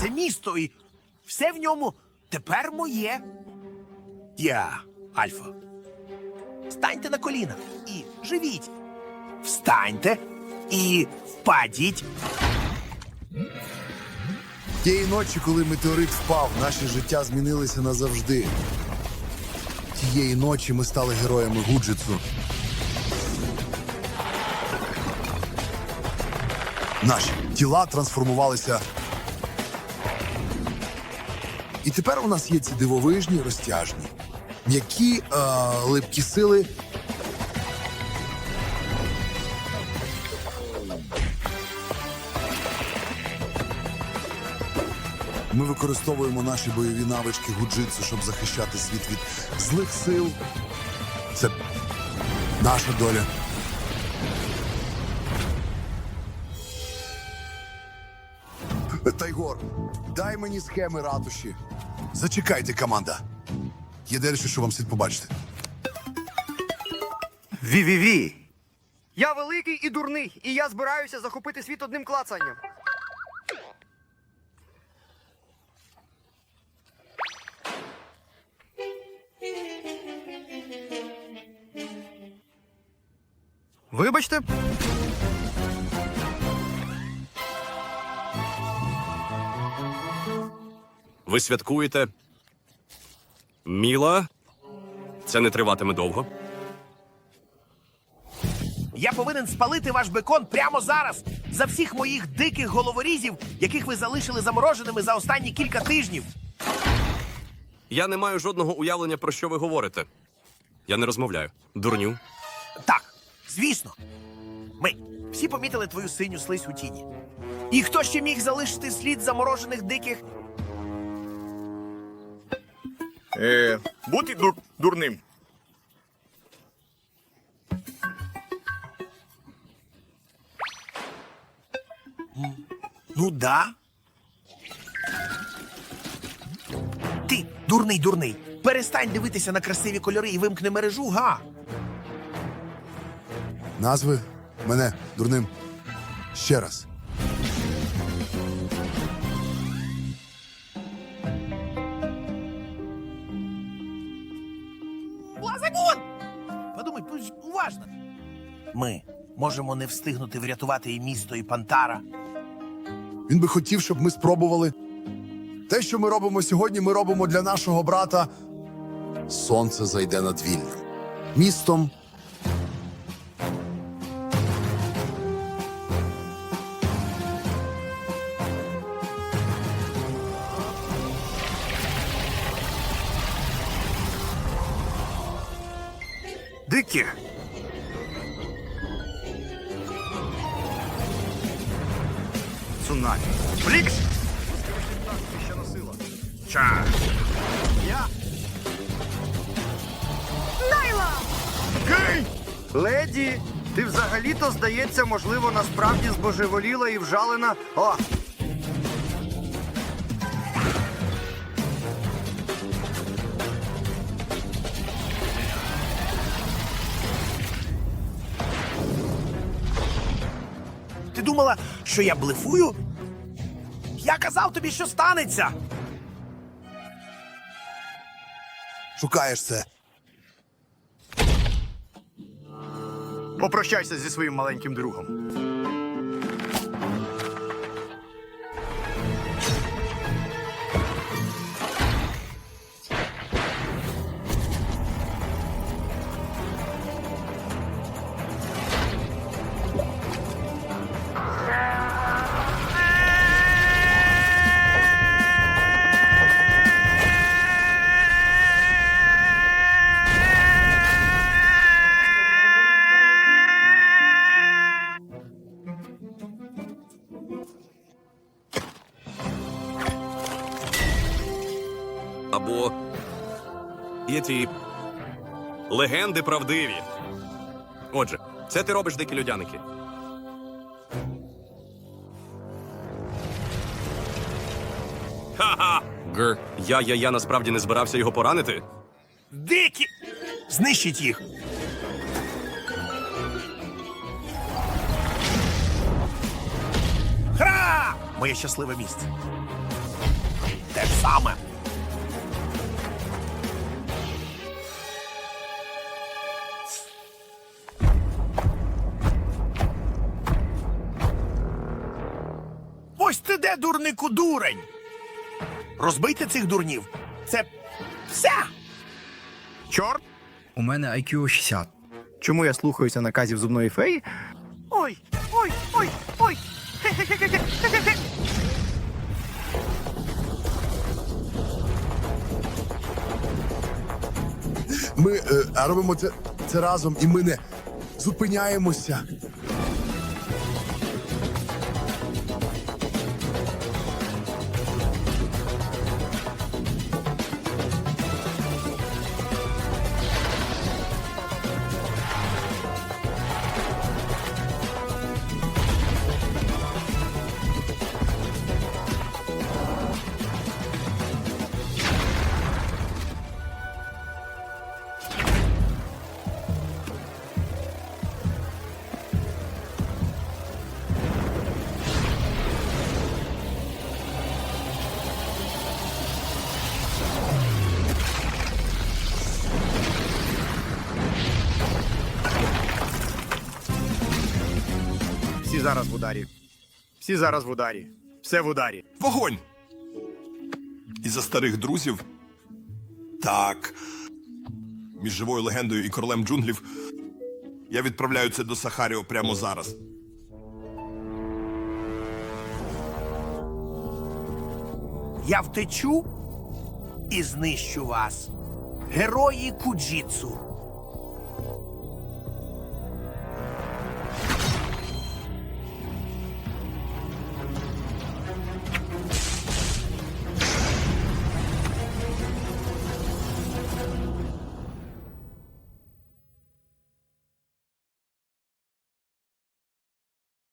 це місто, і все в ньому тепер моє. Я, Альфа. Станьте на коліна і живіть. Встаньте і впадіть. Тієї ночі, коли метеорит впав, наше життя змінилося назавжди. Тієї ночі ми стали героями Гуджитсу. Наші тіла трансформувалися. Тепер у нас є ці дивовижні, розтяжні, м'які е, липкі сили. Ми використовуємо наші бойові навички гуджитсу, щоб захищати світ від злих сил. Це наша доля. Тайгор, дай мені схеми ратуші. Зачекайте, команда. Є дещо, що вам слід побачити. Ві-ві-ві! Я великий і дурний, і я збираюся захопити світ одним клацанням. Вибачте, Ви святкуєте. Міла. Це не триватиме довго. Я повинен спалити ваш бекон прямо зараз за всіх моїх диких головорізів, яких ви залишили замороженими за останні кілька тижнів. Я не маю жодного уявлення, про що ви говорите. Я не розмовляю. Дурню. Так, звісно. Ми всі помітили твою синю слизь у тіні. І хто ще міг залишити слід заморожених диких? Е, бути дур, дурним. Ну да. Ти, дурний, дурний. Перестань дивитися на красиві кольори і вимкни мережу, га. Назви мене дурним. Ще раз. Ми можемо не встигнути врятувати і місто, і Пантара. Він би хотів, щоб ми спробували. Те, що ми робимо сьогодні, ми робимо для нашого брата. Сонце зайде над вільним. Містом. дикі. Ча. Я. Найла! Гей! Леді, ти взагалі-то, здається, можливо, насправді збожеволіла і вжалена. О! Думала, що я блефую? Я казав тобі, що станеться. Шукаєш це. Попрощайся зі своїм маленьким другом. Або. Є ті. Легенди правдиві. Отже, це ти робиш дикі людяники. Ха-ха! Гр. Я, я, я насправді не збирався його поранити. Дикі! Знищить їх. Хра! Моє щасливе місце. ж саме. Де, дурнику, дурень. Розбийте цих дурнів. Це все. Чорт! У мене IQ 60. Чому я слухаюся наказів зубної феї? Ой, ой, ой, ой. Ми е, робимо це, це разом, і ми не зупиняємося. Зараз в ударі. Всі зараз в ударі. Все в ударі. Вогонь! І за старих друзів. Так. Між живою легендою і королем джунглів. Я відправляю це до Сахаріо прямо зараз. Я втечу і знищу вас. Герої Куджіцу.